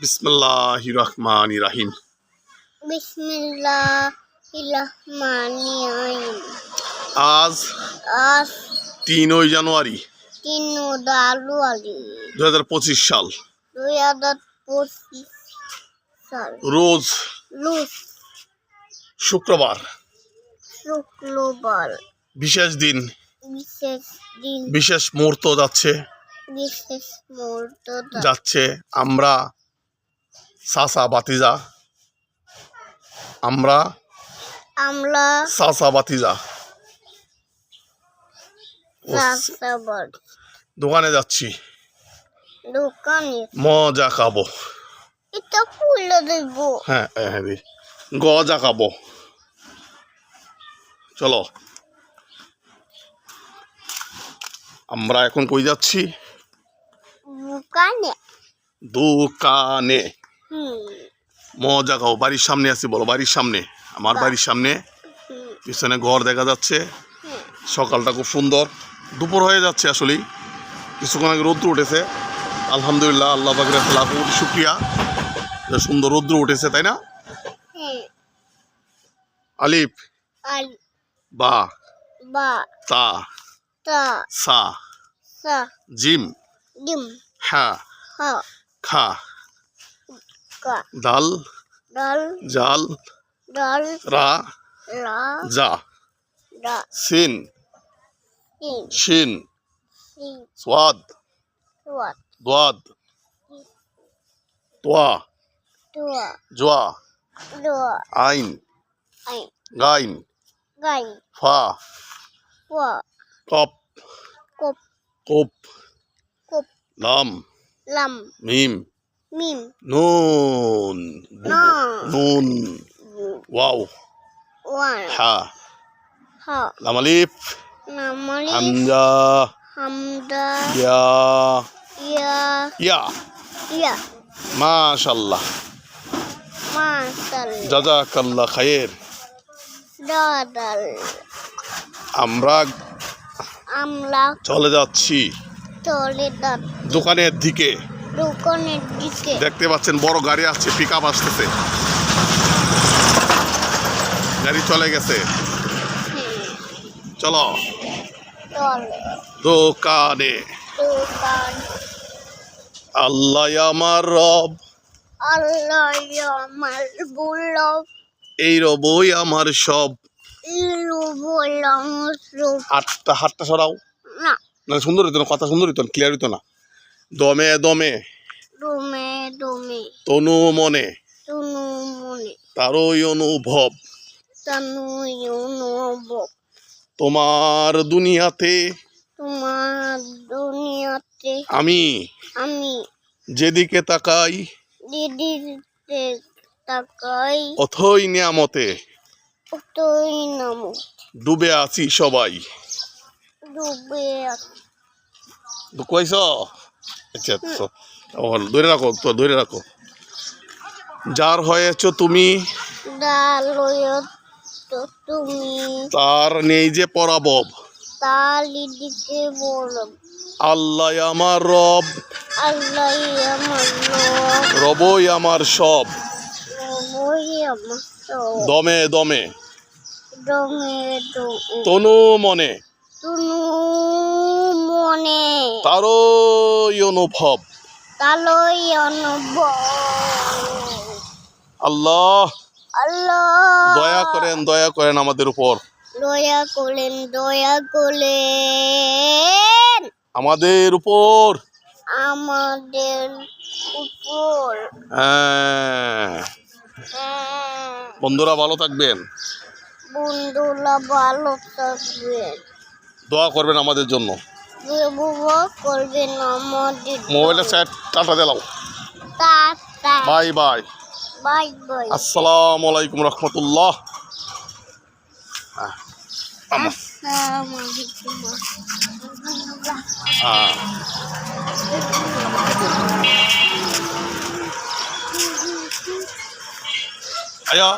বিসমিল্লাহ রহমান রাহিম আজ আজ তিনই জানুয়ারি তিন জানুয়ারি। দু হাজার পঁচিশ সাল। দুই হাজার পঁচিশ সাল। রোজ লুস শুক্রবার। শুক্রবার। বিশেষ দিন। বিশেষ দিন। বিশেষ মুহূর্ত যাচ্ছে। বিশেষ মুহূর্ত যাচ্ছে। আমরা সাসা বাতিজা। আমরা আমরা সাসা বাতিজা। দোকানে যাচ্ছি। দোকানে? মজা খাব। এটা খুলে দেব। হ্যাঁ হ্যাঁ গজা খাব। চলো। আমরা এখন কই যাচ্ছি? দোকানে। দোকানে। মজা খাব বাড়ির সামনে আছি বলো বাড়ির সামনে আমার বাড়ির সামনে। পিছনে ঘর দেখা যাচ্ছে। সকালটা খুব সুন্দর। দুপুর হয়ে যাচ্ছে আসলেই। কিছুক্ষণ আগে রৌদ্র উঠেছে। আলহামদুলিল্লাহ আল্লাহ লাখ শুক্রিয়া। সুন্দর রৌদ্র উঠেছে তাই না? আলিফ। বা। তা। সা। জিম। হ্যাঁ খা। দাল জাল রা ডা সিন শিন সোয়াদ দোয়াদ তোয়া জোয়া আইন আই গাইন গাই ফা কপ। কোপ কপ। লাম লাম। মিম। মিম নুন। নুন ওয়াও হা হা লাম আলিফ নামালি হামজা হামদা ইয়া ইয়া ইয়া ইয়া মাশাল্লাহ মাসাল জাজাকাল্লাহ খায়ের দাদাল আমরা আমরা চলে যাচ্ছি। চলে যাত দোকানের দিকে। দোকানের দিকে। দেখতে পাচ্ছেন বড় গাড়ি আসছে পিক আপ আসতেছে। গাড়ি চলে গেছে। চলো। দোকানে। আল্লাহ আমার রব। আল্লাহ আমার বললাম এই রবই আমার সব। সব হাতটা হাতটা সরাও। না। না সুন্দর হইতো না কথা সুন্দর হইতো না ক্লিয়ার হইতো না। দমে দমে। দমে ডোমে তনু মনে। তুনু মনে। তারই অনুভব। তানু ইউনব তোমার দুনিয়াতে। তোমার দুনিয়াতে। আমি। আমি। যেদিকে তাকাই। যেদিকে তাকাই। অথই নিয়ামতে। অতই নাম ডুবে আছি সবাই। ডুবে আছে। কইস আচ্ছা আচ্ছা ধরে রাখো তো ধরে রাখো। যার হয়েছ তুমি তার নেই যে পরাবব আল্লাহ আমার রব রবই আমার সব। দমে দমে। তনু মনে। তুনু মনে তারই অনুভব। তালই অনুভব। আল্লাহ। আল্লাহ। দয়া করেন দয়া করেন আমাদের উপর। দয়া করেন দয়া করেন। আমাদের উপর। আমাদের উপর। হ্যাঁ। হ্যাঁ, বন্ধুরা ভালো থাকবেন। বন্ধুরা ভালো থাকবেন। দোয়া করবেন আমাদের জন্য। উপভোগ করবেন মোবাইলের সাইড টাটা দিলাম বাই বাই। Bye bye. আসসালামু আলাইকুম রহমতুল্লাহ। আয়া।